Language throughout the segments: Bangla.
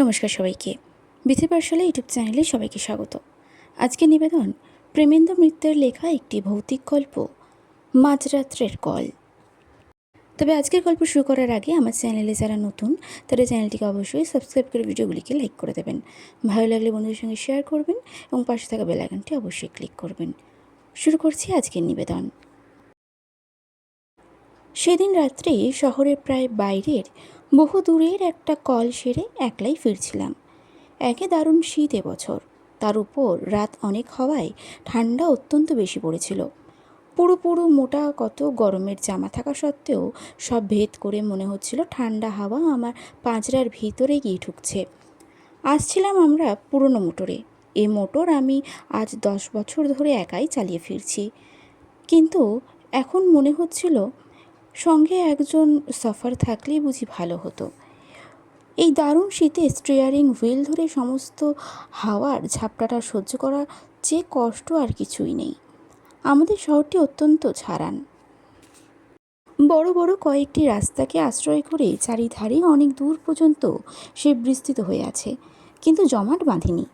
নমস্কার সবাইকে। বিথি পাঠশালা ইউটিউব চ্যানেলে সবাইকে স্বাগত। আজকে নিবেদন প্রেমেন্দ্র মিত্রের লেখা একটি ভৌতিক গল্প, মাঝরাত্রের কল। তবে আজকের গল্প শুরু করার আগে আমার চ্যানেলে যারা নতুন তারা চ্যানেলটিকে অবশ্যই সাবস্ক্রাইব করে ভিডিওগুলিকে লাইক করে দেবেন। ভালো লাগলে বন্ধুদের সঙ্গে শেয়ার করবেন এবং পাশে থাকা বেল আইকনটি অবশ্যই ক্লিক করবেন। শুরু করছি আজকের নিবেদন। সেদিন রাত্রে শহরের প্রায় বাইরের বহু দূরের একটা কল সেরে একলাই ফিরছিলাম। একে দারুণ শীত এবছর। তার উপর রাত অনেক হওয়ায় ঠান্ডা অত্যন্ত বেশি পড়েছিল। পুরো পুরো মোটা কত গরমের জামা থাকা সত্ত্বেও সব ভেদ করে মনে হচ্ছিল ঠান্ডা হাওয়া আমার পাঁচরার ভিতরে গিয়ে ঢুকছে। আসছিলাম আমরা পুরনো মোটরে। এ মোটর আমি আজ দশ বছর ধরে একাই চালিয়ে ফিরছি। কিন্তু এখন মনে হচ্ছিল সঙ্গে একজন সফার থাকলেই বুঝি ভালো হতো। এই দারুণ শীতে স্টিয়ারিং হুইল ধরে সমস্ত হাওয়ার ঝাপটাটা সহ্য করা যে কষ্ট আর কিছুই নেই। আমাদের শহরটি অত্যন্ত ছাড়ান বড় বড় কয়েকটি রাস্তাকে আশ্রয় করে চারিধারে অনেক দূর পর্যন্ত সে বিস্তৃত হয়ে আছে, কিন্তু জমাট বাঁধেনি।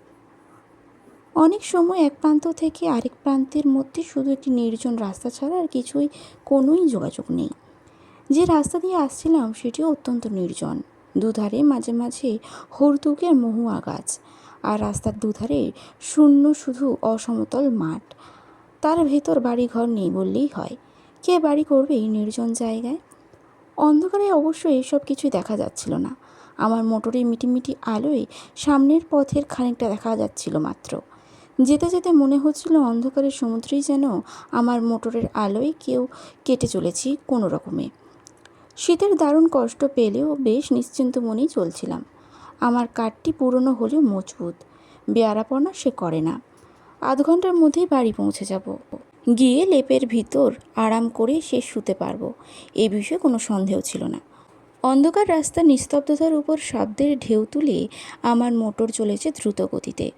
অনেক সময় এক প্রান্ত থেকে আরেক প্রান্তের মধ্যে শুধু একটি নির্জন রাস্তা ছাড়া আর কিছুই, কোনোই যোগাযোগ নেই। যে রাস্তা দিয়ে আসছিলাম সেটিও অত্যন্ত নির্জন। দুধারে মাঝে মাঝে হরতুকের মহুয়া গাছ আর রাস্তার দুধারে শূন্য শুধু অসমতল মাঠ। তার ভেতর বাড়িঘর নেই বললেই হয়। কে বাড়ি করবে এই নির্জন জায়গায়? অন্ধকারে অবশ্য এসব কিছুই দেখা যাচ্ছিল না। আমার মোটরের মিটিমিটি আলোয় সামনের পথের খানিকটা দেখা যাচ্ছিল মাত্র। যেতে যেতে মনে হচ্ছিল অন্ধকারের সমুদ্রেই যেন আমার মোটরের আলোয় কেউ কেটে চলেছি কোনো রকমে। শীতের দারুণ কষ্ট পেলেও বেশ নিশ্চিন্ত মনেই চলছিলাম। আমার কাঠটি পুরনো হলেও মজবুত, বেয়ারাপনা সে করে না। আধ ঘণ্টার মধ্যেই বাড়ি পৌঁছে যাব। গিয়ে লেপের ভিতর আরাম করে সে শুতে পারব, এ বিষয়ে কোনো সন্দেহ ছিল না। অন্ধকার রাস্তার নিস্তব্ধতার উপর শব্দের ঢেউ তুলে আমার মোটর চলেছে দ্রুত গতিতে।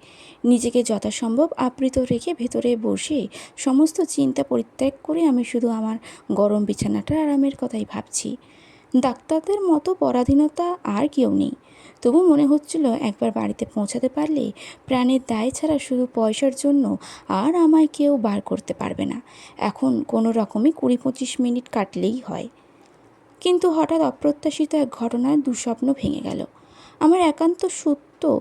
নিজেকে যথাসম্ভব আবৃত রেখে ভেতরে বসে সমস্ত চিন্তা পরিত্যাগ করে আমি শুধু আমার গরম বিছানাটা আরামের কথাই ভাবছি। ডাক্তারদের মতো পরাধীনতা আর কেউ নেই। তবু মনে হচ্ছিল একবার বাড়িতে পৌঁছাতে পারলে প্রাণের দায় ছাড়া শুধু পয়সার জন্য আর আমায় কেউ বার করতে পারবে না। এখন কোনো রকমই কুড়ি পঁচিশ মিনিট কাটলেই হয়। কিন্তু হঠাৎ অপ্রত্যাশিত এক ঘটনার দুঃস্বপ্ন ভেঙে গেল। আমার একান্ত সত্য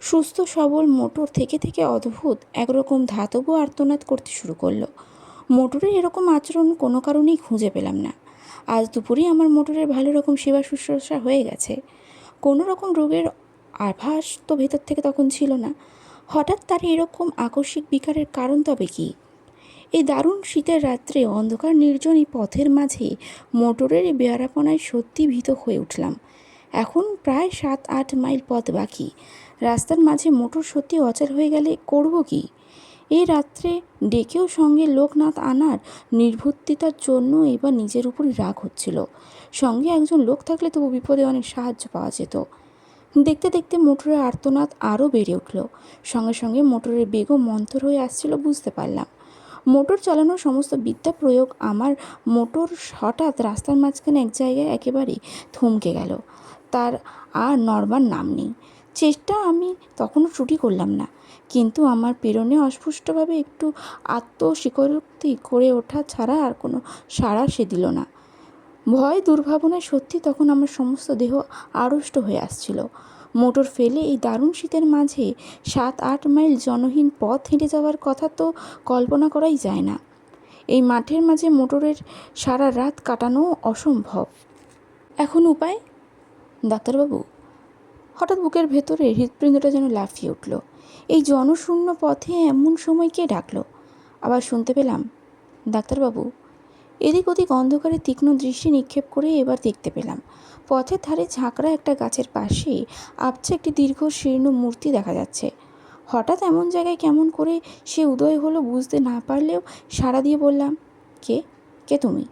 সুস্থ, সবল মোটর থেকে থেকে অদ্ভুত একরকম ধাতব আর্তনাদ করতে শুরু করল। মোটরের এরকম আচরণ কোনো কারণেই খুঁজে পেলাম না। আজ দুপুরেই আমার মোটরের ভালো রকম সেবা শুশ্রূষা হয়ে গেছে। কোনো রকম রোগের আভাস তো ভেতর থেকে তখন ছিল না। হঠাৎ তার এরকম আকস্মিক বিকারের কারণ তবে কি? এই দারুণ শীতের রাত্রে অন্ধকার নির্জন এই পথের মাঝে মোটরের বেয়ারাপনায় সত্যি ভীত হয়ে উঠলাম। এখন প্রায় সাত আট মাইল পথ বাকি। রাস্তার মাঝে মোটর সত্যি অচল হয়ে গেলে করব কি? এই রাত্রে ডেকেও সঙ্গে লোকনাথ আনার নির্বুদ্ধিতার জন্য এবার নিজের উপর রাগ হচ্ছিল। সঙ্গে একজন লোক থাকলে তবু বিপদে অনেক সাহায্য পাওয়া যেত। দেখতে দেখতে মোটরের আর্তনাদ আরও বেড়ে উঠল। সঙ্গে সঙ্গে মোটরের বেগও মন্থর হয়ে আসছিল বুঝতে পারলাম। মোটর চালানোর সমস্ত বিদ্যা প্রয়োগ আমার মোটর হঠাৎ রাস্তার মাঝখানে এক জায়গায় একেবারে থমকে গেল। তার আর নড়বার নাম নেই। চেষ্টা আমি তখনও ত্রুটি করলাম না। কিন্তু আমার প্রেরণে অস্পষ্টভাবে একটু আত্মস্বীকারোক্তি করে ওঠা ছাড়া আর কোনো সাড়া সে দিল না। ভয় দুর্ভাবনায় সত্যি তখন আমার সমস্ত দেহ আড়ষ্ট হয়ে আসছিল। মোটর ফেলে এই দারুণ শীতের মাঝে সাত, আট মাইল জনহীন পথ হেঁটে যাওয়ার কথা তো কল্পনা করাই যায় না। এই মাঠের মাঝে মোটরের সারা রাত কাটানো অসম্ভব। এখন উপায়? ডাক্তারবাবু হঠাৎ বুকের ভেতরে হৃৎপিণ্ডটা যেন লাফিয়ে উঠল। এই জনশূন্য পথে এমন সময় কে ডাকলো? আবার শুনতে পেলাম, ডাক্তারবাবু। এদিক ওদিক অন্ধকারে তীক্ষ্ণ দৃষ্টি নিক্ষেপ করে এবার দেখতে পেলাম। পথের ধারে ঝাঁকড়া একটা গাছের পাশে আবছা একটি দীর্ঘ শীর্ণ মূর্তি দেখা যাচ্ছে। হঠাৎ এমন জায়গায় কেমন করে সে উদয় হলো বুঝতে না পারলেও সাড়া দিয়ে বললাম, কে? কে তুমি?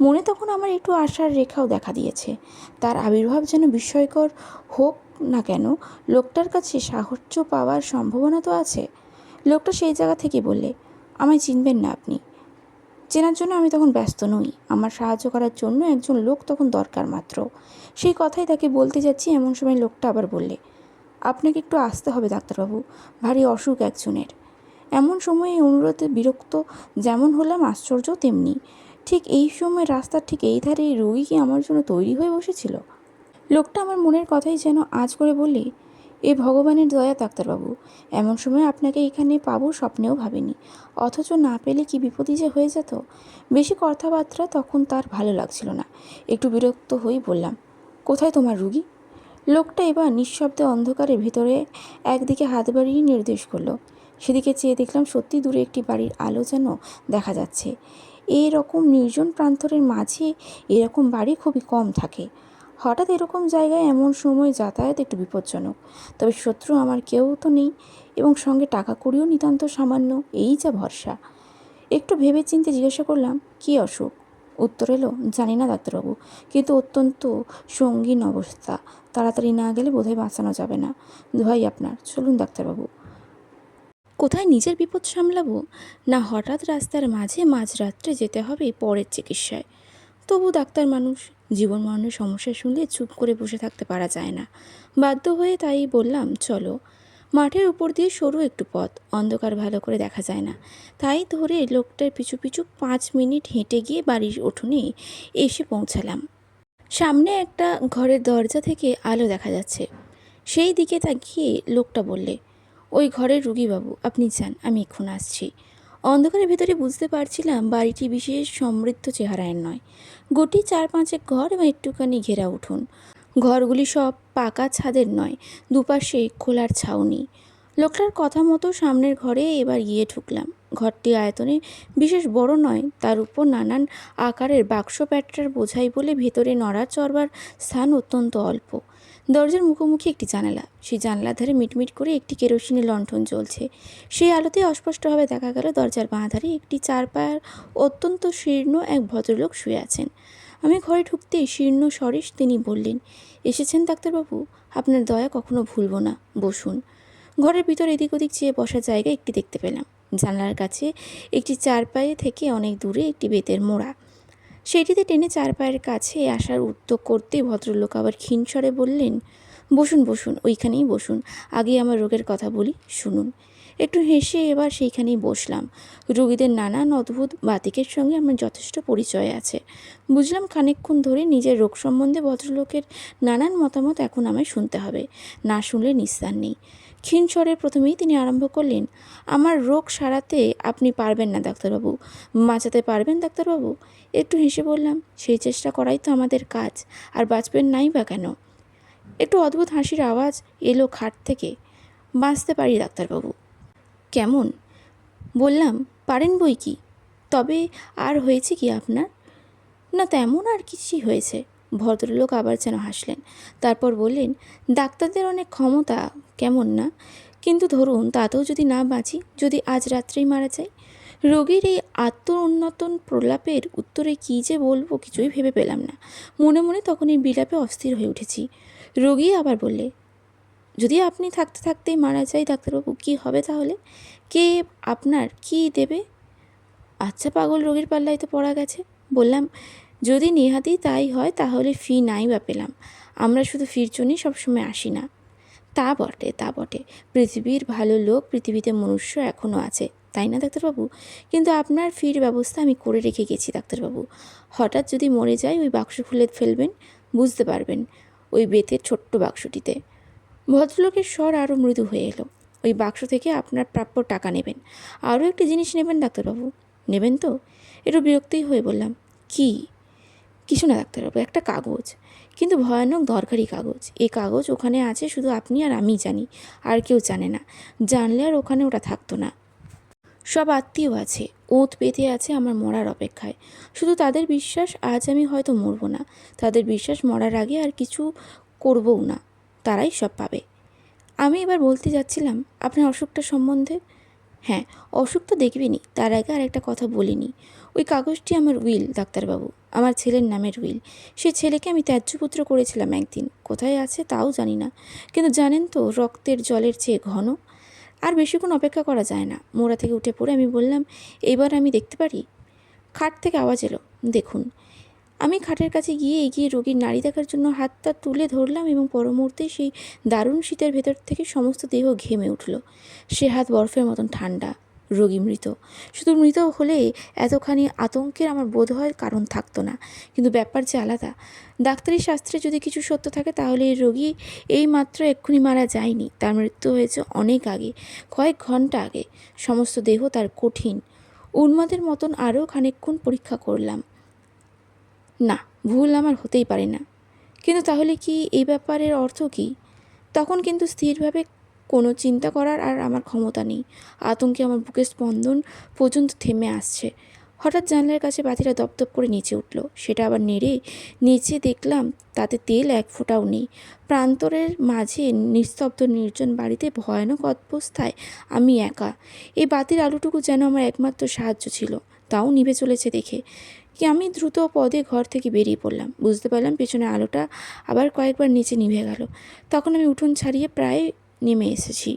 মনে তখন আমার একটু আশার রেখাও দেখা দিয়েছে। তার আবির্ভাব যেন বিস্ময়কর হোক না কেন, লোকটার কাছে সাহায্য পাওয়ার সম্ভাবনা তো আছে। লোকটা সেই জায়গা থেকে বললে, আমায় চিনবেন না আপনি। চেনার জন্য আমি তখন ব্যস্ত নই। আমার সাহায্য করার জন্য একজন লোক তখন দরকার মাত্র। সেই কথাই তাকে বলতে যাচ্ছি, এমন সময় লোকটা আবার বললে, আপনাকে একটু আসতে হবে ডাক্তারবাবু, ভারী অসুখ একজনের। এমন সময়ে এই অনুরোধে বিরক্ত যেমন হলাম, আশ্চর্য তেমনি। ঠিক এই সময় রাস্তার ঠিক এই ধারে এই রোগী কি আমার জন্য তৈরি হয়ে বসেছিল? লোকটা আমার মনের কথাই যেন আজ করে বললে, এ ভগবানের দয়া ডাক্তারবাবু, এমন সময় আপনাকে এখানে পাবো স্বপ্নেও ভাবিনি। অথচ না পেলে কি বিপদই যে হয়ে যেত? বেশি কথাবার্তা তখন তার ভালো লাগছিল না। একটু বিরক্ত হয়েই বললাম, কোথায় তোমার রুগী? লোকটা এবার নিঃশব্দে অন্ধকারের ভিতরে একদিকে হাত বাড়িয়ে নির্দেশ করল। সেদিকে চেয়ে দেখলাম সত্যি দূরে একটি বাড়ির আলো যেন দেখা যাচ্ছে। এই রকম নির্জন প্রান্তরের মাঝে এরকম বাড়ি খুবই কম থাকে। হঠাৎ এরকম জায়গায় এমন সময় যাতায়াত একটু বিপজ্জনক। তবে শত্রু আমার কেউ তো নেই এবং সঙ্গে টাকা কড়িও নিতান্ত সামান্য, এই যা ভরসা। একটু ভেবে চিনতে জিজ্ঞাসা করলাম, কী অসুখ? উত্তর এলো, জানি না ডাক্তারবাবু, কিন্তু অত্যন্ত সঙ্গীন অবস্থা। তাড়াতাড়ি না গেলে বোধহয় বাঁচানো যাবে না। দোহাই আপনার, চলুন ডাক্তারবাবু। কোথায় নিজের বিপদ সামলাবো? না হঠাৎ রাস্তার মাঝে মাঝরাত্রে যেতে হবে পরের চিকিৎসায়? তবু ডাক্তার মানুষ জীবন মরণের সমস্যা শুনলে চুপ করে বসে থাকতে পারা যায় না। বাধ্য হয়ে তাই বললাম, চলো। মাঠের উপর দিয়ে সরু একটু পথ, অন্ধকার ভালো করে দেখা যায় না। তাই ধরে লোকটার পিছু পিছু পাঁচ মিনিট হেঁটে গিয়ে বাড়ির উঠোনে এসে পৌঁছালাম। সামনে একটা ঘরের দরজা থেকে আলো দেখা যাচ্ছে। সেই দিকে তাকিয়ে লোকটা বললে, ওই ঘরের রুগীবাবু, আপনি যান, আমি এক্ষুন আসছি। অন্ধকারের ভেতরে বুঝতে পারছিলাম বাড়িটি বিশেষ সমৃদ্ধ চেহারায় নয়। গোটি চার পাঁচেক ঘর এবং একটুখানি ঘেরা উঠুন। ঘরগুলি সব পাকা ছাদের নয়, দুপাশে খোলার ছাউনি। লোকটার কথা মতো সামনের ঘরে এবার গিয়ে ঢুকলাম। ঘরটি আয়তনে বিশেষ বড় নয়, তার উপর নানান আকারের বাক্স প্যাটরার বোঝাই বলে ভেতরে নড়া চড়বার স্থান অত্যন্ত অল্প। দরজার মুখোমুখি একটি জানালা। সেই জানালার ধারে মিটমিট করে একটি কেরোসিনের লণ্ঠন জ্বলছে। সেই আলোতে অস্পষ্টভাবে দেখা গেল দরজার বাঁ ধারে একটি চার পায়ের অত্যন্ত শীর্ণ এক ভদ্রলোক শুয়ে আছেন। আমি ঘরে ঢুকতেই শীর্ণ স্বরেশ তিনি বললেন, এসেছেন ডাক্তারবাবু, আপনার দয়া কখনো ভুলব না, বসুন। ঘরের ভিতর এদিক ওদিক চেয়ে বসার জায়গা একটি দেখতে পেলাম। জানলার কাছে একটি চার পায়ে থেকে অনেক দূরে একটি বেতের মোড়া। সেটিতে টেনে চার পায়ের কাছে আসার উদ্যোগ করতেই ভদ্রলোক আবার ক্ষীণস্বরে বললেন, বসুন বসুন, ওইখানেই বসুন, আগে আমার রোগের কথা বলি, শুনুন। একটু হেসে এবার সেইখানেই বসলাম। রোগীদের নানান অদ্ভুত বাতিকের সঙ্গে আমার যথেষ্ট পরিচয় আছে। বুঝলাম খানিকক্ষণ ধরে নিজের রোগ সম্বন্ধে ভদ্রলোকের নানান মতামত এখন আমায় শুনতে হবে। না শুনলে নিস্তার নেই। ক্ষীণ স্বরে প্রথমেই তিনি আরম্ভ করলেন, আমার রোগ সারাতে আপনি পারবেন না, ডাক্তারবাবু। বাঁচাতে পারবেন, ডাক্তারবাবু? একটু হেসে বললাম, সেই চেষ্টা করাই তো আমাদের কাজ, আর বাঁচবেন নাই বা কেন? একটু অদ্ভুত হাসির আওয়াজ এলো খাট থেকে, বাঁচতে পারি, ডাক্তারবাবু। কেমন? বললাম, পারেন বই কি? তবে আর হয়েছে কি আপনার? না, তেমন আর কিছুই হয়েছে। ভদ্রলোক আবার যেন হাসলেন। তারপর বললেন, ডাক্তারদের অনেক ক্ষমতা কেমন না? কিন্তু ধরুন, তাতেও যদি না বাঁচি, যদি আজ রাত্রেই মারা যাই? রোগীর এই আত্ম উন্নতন প্রলাপের উত্তরে কী যে বলব কিছুই ভেবে পেলাম না। মনে মনে তখন এই বিলাপে অস্থির হয়ে উঠেছি। রোগী আবার বললে, যদি আপনি থাকতে থাকতেই মারা যায় ডাক্তারবাবু, কী হবে তাহলে? কে আপনার কি দেবে? আচ্ছা পাগল, রোগীর পাল্লায় তো পড়া গেছে। বললাম যদি নেহাতি তাই হয়, তাহলে ফি নাই বা পেলাম। আমরা শুধু ফির জন্যই সবসময় আসি না। তা বটে তা বটে। পৃথিবীর ভালো লোক পৃথিবীতে মনুষ্য এখনও আছে, তাই না, ডাক্তারবাবু? কিন্তু আপনার ফির ব্যবস্থা আমি করে রেখে গেছি, ডাক্তারবাবু। হঠাৎ যদি মরে যায়, ওই বাক্স খুলে ফেলবেন, বুঝতে পারবেন ওই বেতের ছোট্ট বাক্সটিতে। ভদ্রলোকের স্বর আরও মৃদু হয়ে এলো। ওই বাক্স থেকে আপনার প্রাপ্য টাকা নেবেন। আরও একটি জিনিস নেবেন, ডাক্তারবাবু? নেবেন তো? একটু বিরক্তই হয়ে বললাম, কি? কিছু না ডাক্তারবাবু একটা কাগজ। কিন্তু ভয়ানক দরকারি কাগজ। এই কাগজ ওখানে আছে, শুধু আপনি আর আমি জানি, আর কেউ জানে না। জানলে আর ওখানে ওটা থাকতো না। সব আত্মীয় আছে, ওঁত পেতে আছে আমার মরার অপেক্ষায়। শুধু তাদের বিশ্বাস, আজ আমি হয়তো মরবো না। তাদের বিশ্বাস মরার আগে আর কিছু করবও না। তারাই সব পাবে। আমি এবার বলতে যাচ্ছিলাম, আপনার অসুখটা সম্বন্ধে? হ্যাঁ অসুখ তো দেখবেনই। তার আগে আর একটা কথা বলিনি। ওই কাগজটি আমার উইল, ডাক্তারবাবু। আমার ছেলের নামের উইল। সে ছেলেকে আমি ত্যায্যপুত্র করেছিলাম একদিন। কোথায় আছে তাও জানি না। কিন্তু জানেন তো, রক্তের জলের চেয়ে ঘন। আর বেশিক্ষণ অপেক্ষা করা যায় না। মোড়া থেকে উঠে পড়ে আমি বললাম এবার আমি দেখতে পারি? খাট থেকে আওয়াজ এলো, দেখুন। আমি খাটের কাছে গিয়ে এগিয়ে রোগীর নাড়ি দেখার জন্য হাতটা তুলে ধরলাম এবং পরমুহূর্তে সেই দারুণ শীতের ভেতর থেকে সমস্ত দেহ ঘেমে উঠল। সে হাত বরফের মতন ঠান্ডা, রোগী মৃত। শুধু মৃত হলে এতখানি আতঙ্কের আমার বোধ হয় কারণ থাকতো না। কিন্তু ব্যাপার যে আলাদা। ডাক্তারি শাস্ত্রে যদি কিছু সত্য থাকে তাহলে এই রোগী এই মাত্র এক্ষুনি মারা যায়নি। তার মৃত্যু হয়েছে অনেক আগে, কয়েক ঘণ্টা আগে। সমস্ত দেহ তার কঠিন। উন্মাদের মতন আরও খানিকক্ষণ পরীক্ষা করলাম। না, ভুল আমার হতেই পারে না। কিন্তু তাহলে কি এই ব্যাপারের অর্থ কী? তখন কিন্তু স্থিরভাবে কোনো চিন্তা করার আর আমার ক্ষমতা নেই। আতঙ্কে আমার বুকের স্পন্দন পর্যন্ত থেমে আসছে। হঠাৎ জানলার কাছে বাতিটা দপদপ করে নিচে উঠল। সেটা আবার নেড়ে নিচে দেখলাম তাতে তেল এক ফোঁটাও নেই। প্রান্তরের মাঝে নিস্তব্ধ নির্জন বাড়িতে ভয়ানক অবস্থায় আমি একা। এই বাতির আলোটুকু যেন আমার একমাত্র সাহায্য ছিল। তাও নিভে চলেছে দেখে। কি আমি দ্রুত পদে ঘর থেকে বেরিয়ে পড়লাম। বুঝতে পারলাম পেছনে আলোটা আবার কয়েকবার নিচে নিভে গেল। তখন আমি উঠোন ছাড়িয়ে প্রায় নেমে এসেছি।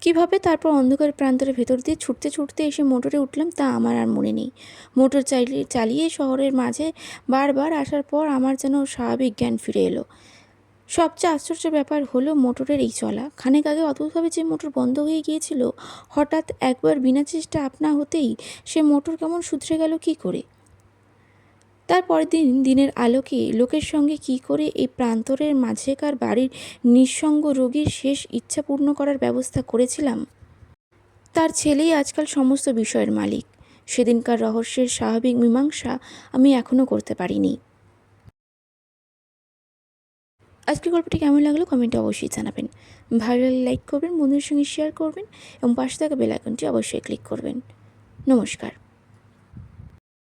কীভাবে তারপর অন্ধকার প্রান্তরের ভেতর দিয়ে ছুটতে ছুটতে এসে মোটরে উঠলাম তা আমার আর মনে নেই। মোটর চালিয়ে চালিয়ে শহরের মাঝে বারবার আসার পর আমার যেন স্বাভাবিক জ্ঞান ফিরে এলো। সবচেয়ে আশ্চর্য ব্যাপার হলো মোটরের এই চলা। খানেক আগে অদ্ভুতভাবে যে মোটর বন্ধ হয়ে গিয়েছিল, হঠাৎ একবার বিনা চেষ্টা আপনা হতেই সে মোটর কেমন শুধরে গেল কি করে? তার পরের দিন দিনের আলোকে লোকের সঙ্গে কি করে এই প্রান্তরের মাঝেকার বাড়ির নিঃসঙ্গ রোগীর শেষ ইচ্ছা পূর্ণ করার ব্যবস্থা করেছিলাম? তার ছেলেই আজকাল সমস্ত বিষয়ের মালিক। সেদিনকার রহস্যের স্বাভাবিক মীমাংসা আমি এখনও করতে পারিনি। আজকের গল্পটি কেমন লাগল কমেন্টে অবশ্যই জানাবেন। ভালো লাইক করবেন, বন্ধুদের সঙ্গে শেয়ার করবেন এবং পাশে থাকা বেল আইকনটি অবশ্যই ক্লিক করবেন। নমস্কার।